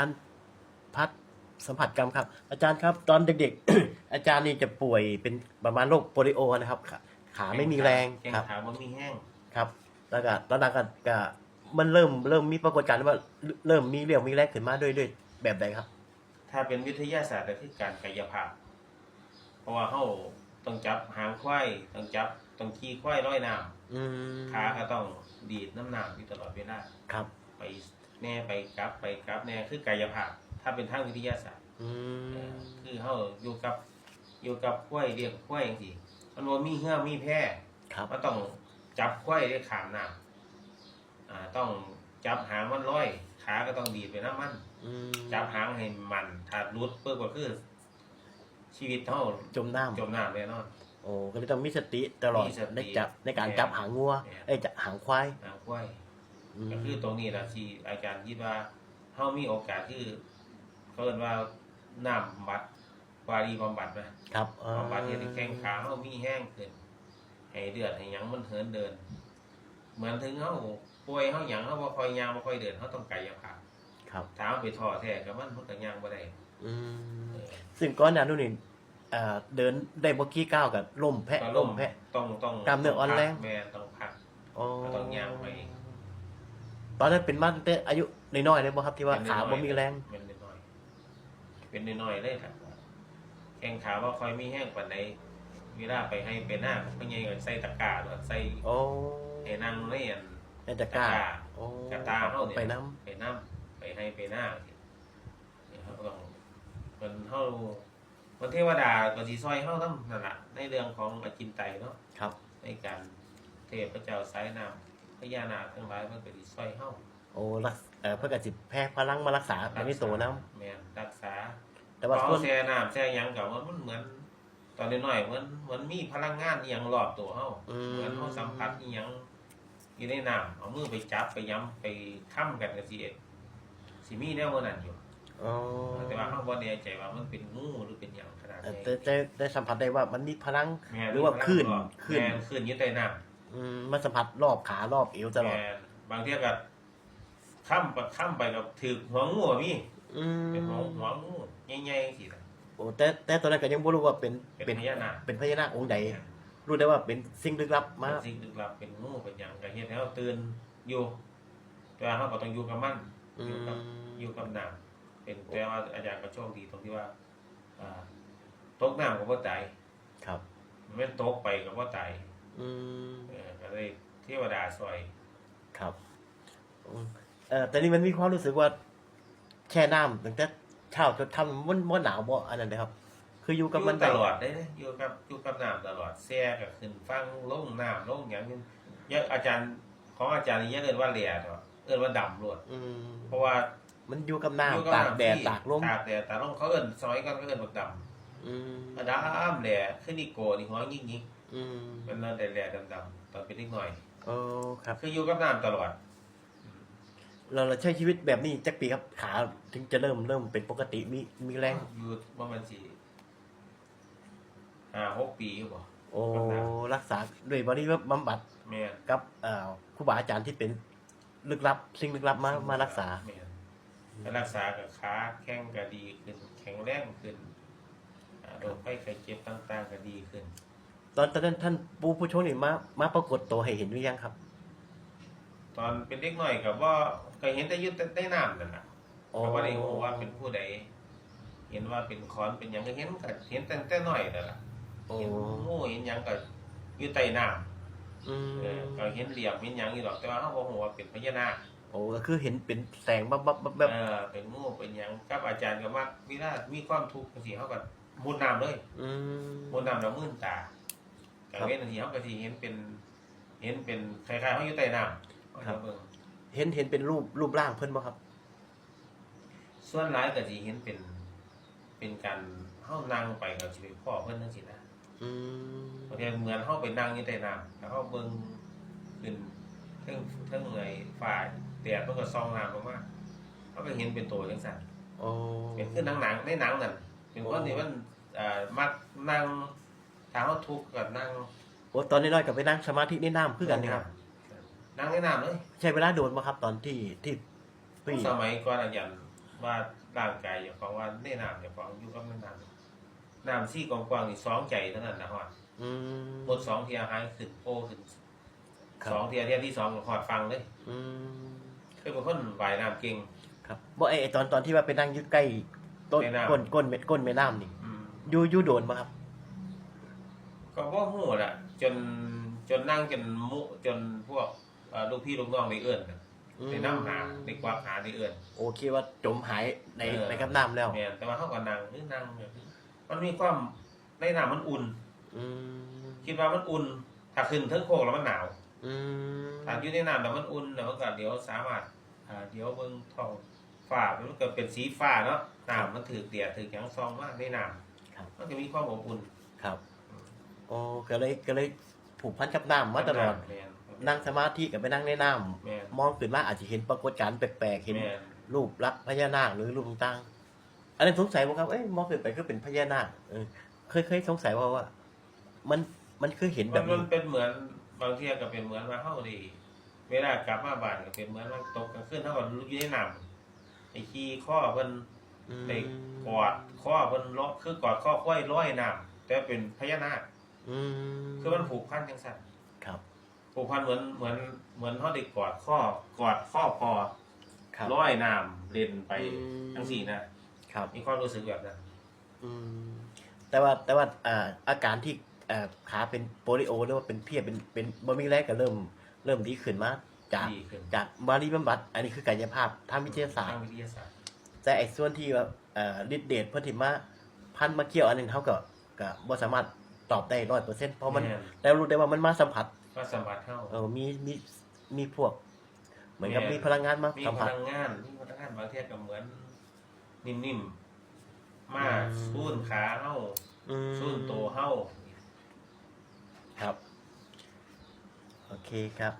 ารย์พัฒน์สัมผัสกรรมครับ อาจารย์ครับ ตอนเด็กๆ อาจารย์นี่จะป่วยเป็นประมาณโรคโปลิโอนะครับขาขาไม่มีแรงแข้งครับขาบ่มีแห้งครับ แล้วก็ตอนนั้นก็ก็มันเริ่มเริ่มมีปรากฏการณ์ว่าเริ่มมีเรี่ยวมีแรงขึ้นมาด้วยด้วยแบบใดครับ ถ้าเป็นวิทยาศาสตร์ก็คือการกายภาพ เพราะว่าเฮาต้องจับหางควายต้องจับต้องขี่ควายร้อยน้อืมำขาก็ต้องดีดน้ำน้ำอยู่ตลอดเวลาครับ ไป แน่ไปกลับไปกลับแน่คือกายภาพ ถ้าเป็นทางวิทยาศาสตร์อืเอ่อมคือเฮาอยู่กับอยู่กับควายเลี้ยงควายจังซี่มันบ่มีเหือมีแพร่ ครับมันต้องจับควายได้ขามน้ำอ่าต้องจับหางมันร้อย ขาก็ต้องดีดไปน้ำมัน อืมจับหางให้มันถ้ารุดเพื่อก็คือ ชีวิตเท่าจมน้ำจมน้ำแน่นอน โอ้ก็เลยต้องมีสติตลอดมีสติในจับในการจับหางงัวแม่ไอ้ยจับหางควายหางควายม ก็คือตรงนี้แหละที่อาจารย์คิดว่าเฮามีโอกาสคือเขาเรียกว่าน้ำบำบัดวารีบำบัดนะครับอ๋อบำบัดเฮ็ดให้แข้งขาเฮามีแห้งขึ้นให้เลือดให้หยังมันเหินเดิน เหมือนถึงเฮาป่วยเฮาหยังเฮาบ่ค่อยย่างบ่ค่อยเดินเฮาต้องกายภาพครับถ้าเอาไปท้อแท้กับมันมันก็ย่างบ่ได้อืมเออซึ่งก้อนหนานู่นนี่อ่าเดินได้บ่กี่ก้าวกับล่มแพะก็ล่มแพะ ต้องต้องกล้ามเนื้ออ่อนแรง แม่นต้องพักอ๋อต้องย่างไป ตอนนั้นเป็นมาตั้งแต่อายุน้อยๆเลยบ่ครับที่ว่าขาบ่มีแรงเป็นน้อยๆเป็นน้อยๆเลยครับแข้งขาว่าคอยมีแห้งกว่าไหนเวลาไปให้ไปหน้าก็ยังใส่ตะกร้าหรือใส่โอ้ให้นั่งเล่นในตะกร้าตะกร้าโอ้กระตาเขาเนี่ยไปน้ไปน้ำไปให้ไปหน้าเนี่ยเขาต้องมันเท่ามันเทวดาก็สีซอยเข้าทั้งนั่นแหละในเรื่องของอจินไตยเนาะำครับ ในการเทพเจ้าสายน้ำ พญานาคทั้งหลายมันก็สีซอยเข้าโอ้รักเอ่อเพื่อกสิแพ้พลังมารักษาแบบนี้โตน้แม่นรักษาำแต่ว่าพส่วอนแช่น้ำแช่หยังกับว่ามันเหมือน ตอนน้อยๆเหมือนเหมือนมีพลังงานอหยังรอบตัวเฮา อืมเหมือนเฮาสัมผัสอหยังอยู่ในน้ำเอามือไปจับไปย้ำไปค้ำกันกับสิเอ็ดสิมีแนวบ่นั้นอยู่ อ๋อแต่ว่าเฮาบ่แน่ใจว่ามันเป็นงูหรือเป็นหยังขนาดเอ่อไหนแต่แต่ได้สัมผัสได้ว่ามันมีพลัง แม่นหรือว่าคลื่นคคลื่ลื่นนคลื่นอยู่ใต้น้ำ อืมมันสัมผัสรอบขารอบเอวตลอด แม่นบางเที่ยก็ค้ำไปค้ำไปกับถือหัวงูอะมีอืมเป็นหัวหัวงูใหญ่ๆจังซี่ล่ะโอ้แต่แต่ตอนนั้นก็ยังบ่รู้ว่าเป็นเป็นพญานาคเป็นพญานาคองค์ใดรู้ได้ว่าเป็นสิ่งลึกลับมาเป็นสิ่งลึกลับเป็นงูเป็นหยังก็เฮ็ดให้เราตื่นอยู่ แต่ว่าเราก็ต้องอยู่กับมัน อือยู่มกับอยู่กับน้ำเป็นแต่ว่าอาจารย์ก็โชคดีตรงที่ว่าอ่าตกน้ำก็บ่ตายครับแม่นตกไปก็บ่ตาย อืมเออก็เลยเทวดาซอย ครับอืมเอ่อแต่นี่มันมีความรู้สึกว่าแช่น้ำตั้งแต่เช้าจนค่ำมันมันหนาวบ่อันนั้นเลยครับ คืออยู่กับมันอยู่ตลอดได้เด้อยู่กับอยู่กับน้ำตลอดแซ่ก็ขึ้นฟังลงน้ำลงหยังอยังอาจารย์ของอาจารย์นี่ยังเอิ้นว่าแหล่เถอะเอิ้นว่าดำโลดอืมเพราะว่ามันอยู่กับอยู่น้ำตากแดดที่ตากลมตากแดดตากลมเขาเอิ้นสมัยก่อนเขาเอิ้นบักดำอืมกระดามแหล่ขึ้นอีโกนี่หัวยิกยิก อืมมันนั่นแหล่ๆดำๆตอนเป็นเด็กหน่อย โอ้ครับ คืออยู่กับน้ำตลอด เราเราใช้ชีวิตแบบนี้จักปีครับขาถึงจะเริ่มเริ่มเป็นปกติมีมีแรง อยู่ประมาณสี่ห้าหกปีอยู่บ่โอ้รักษาด้วยบริบำบัดแม่นกับเอ่อครูบาอาจารย์ที่เป็นลึกลับ สิ่งลึกลับมามารักษา แม่นก็รักษากับขาแข้งก็ดีขึ้น แข็งแรงขึ้นอ่าโรคไข้ไข้เจ็บต่างๆก็ดีขึ้น ตอนตอนนั้นท่านปูผู้ชมนี่มามาปรากฏตัวให้เห็นหรือยังครับ ตอนเป็นเด็กหน่อยก็บ่ก็เห็นแต่อยึดใต้น้ำนั่นน่ะโอ้ก็บ่ได้รู้ว่าเป็นผู้ใด เห็นว่าเป็นคอนเป็นหยังก็เห็นก็เห็นแต่แต่น้อยนั่นล่ะโอ้ เห็นงูเห็นหยังก็อยู่ใต้น้ำอืมเออก็เห็นเหลี่ยมเห็นหยังอยู่ดอกแต่ว่าเฮาบ่ฮู้ว่าเป็นพญานาคโอ้ก็คือเห็นเป็นแสงบับบับบับแบบเออเป็นงูเป็นหยังกับอาจารย์ก็มักเวลามีความทุกข์จังซี่เฮาก็มุดน้ำเลยอืมมุดน้ำแล้วมื่นตา ครัก็บเว้นจังซี่เฮาก็สิเห็นเป็น เห็นเป็นคล้ายๆเฮาอยู่ใต้น้ำครับ เบิ่งเห็นเห็นเป็นรูปรูปร่างเพิ่นบ่ครับ ส่วนหลายก็สิเห็นเป็น เป็นการเฮานั่งไปก็สิไปพ่อเพิ่นจังซี่นะอืมบางทีเหมือนเฮาไปนั่งอยู่ใต้น้ำแล้วเฮาเบิ่งขึ้นเทิงเทิงไอ้ฟ้าแดดมันก็ส่องน้ำลงมาเฮาก็เห็นเป็นตัวจังซั่น โอ้ เป็นคือหนังหนังในหนังนั่นเป็นคนที่มันอ่ามักนั่ง ถ้าเขาทุกข์ก็นั่งโอ้ตอนน้อยๆก็ไปนั่งสมาธิในน้ำคือกันนี่ครับ นั่งในน้ำเลยใช้เวลาโดนบ่ครับ ตอนที่ที่พี่สมัยก่อนอาจารย์ว่าร่างกายอย่าของว่าในน้ำอย่าของอยู่กับน้ำน้ำซี่กว้างๆนี่สองใจเท่านั้นนะฮอดอืมหมดสองเทียหายขึ้นโป้ขึ้นครับสองเทียเทียที่สองก็หอดฟังเลยอืมคือเป็นคนว่ายน้ำเก่งครับบ่ไอไอ้ตอนตอนที่ว่าไปนั่งอยู่ใกล้ต้นแม่น้ำก้นก้นเม็ดก้นแม่น้ำนี่อืมอยู่อยู่โดนบ่ครับ ก็บ่ฮู้ล่ะ จนจนนั่งจนมุจนพวกเอ่อลูกพี่ลูกน้องได้เอื้อนน่ะได้นำหาได้กวาดหาได้เอื้อน โอเคว่าจมหายในเออ ในกับน้ำแล้วแม่นแต่ว่าเฮาก็นั่งนี่นั่งแบบนี้มันมีความในน้ำมันอุ่น อืมคิดว่ามันอุ่น ถ้าขึ้นเทิงโคกแล้วมันหนาว อืมถ้าอยู่ในน้ำแล้วมันอุ่นแล้วมันก็เดี๋ยวสามารถอ่าเดี๋ยวเบิ่งท้องฟ้ามันก็เป็นสีฟ้าเนาะน้ำมันถือเดียถือหยังซองมากในน้ำมันก็มีความอบอุ่น ครับ โอ้ก็เลยก็เลยผูกพันกับน้ำมาตลอด แม่นนั่งสมาธิกับไปนั่งในน้แม่นำมองขึ้นมาอาจจะเห็นปรากฏการณ์แปลกๆเห็น แม่นรูปลักษณ์พญานาคหรือรูปต่างๆอันนั้นสงสัยว่าครับ เอ้ยมองขึ้นไปก็เป็นพญานาคเออเคยเคยสงสัยว่าว่า มันมันคือเห็นแบมันบมันี้นเป็นเหมือนบางทีก็เป็นเหมือนว่าเฮาดีเวลากลับมาบ้านก็เป็นเหมือนว่าตกกลางคืนเฮาก็อยู่ในน้ำไอ้ขี้ข้อเพิ่น อืม ไปกอดข้อเพิ่นเลาะคือกอดข้อควายร้อยน้ำแต่เป็นพญานาค อืมคือมันผูกพันจังซั่นครับ ผูกพันเหมือนเหมือนเหมือนเฮาได้กอดข้อกอดข้อพอครับ ร้อยน้ำเล่นไปอืมจังซี่นะครับ มีความรู้สึกแบบนั้นอืมแต่ว่าแต่ว่าอ่าอาการที่อ่าขาเป็นโปลิโอหรือว่าเป็นเพลียเป็นเป็นบะหมี่แรกก็เริ่มเริ่มดีขึ้นมาจากดีขึ้นจากมารีบำบัด อันนี้คือกายภาพทางวิทยาศาสตทาร์งวิทยาศาสตร์แต่ไอ้ส่วนที่ว่าเอ่อฤทธิ์เดชเพิ่นที่มาพันมาเกี่ยวอันหนึงเท่ากับก็บ่สามารถ ตอบได้ร้อยเปอร์เซ็นต์เพราะมันแม่นแล้วรู้ได้ว่ามันมาสัมผัสก็สัมผัสเฮาเออมีมีมีพวก เหมือนกับแม่นมีพลังงานมามีสัมพผัส ลังงานมีพลังงานบางเทีก็เหมือน นิ่มๆมาอืม สู้นขาเฮาอืม สู้นโตวเฮาครับ โอเคครับ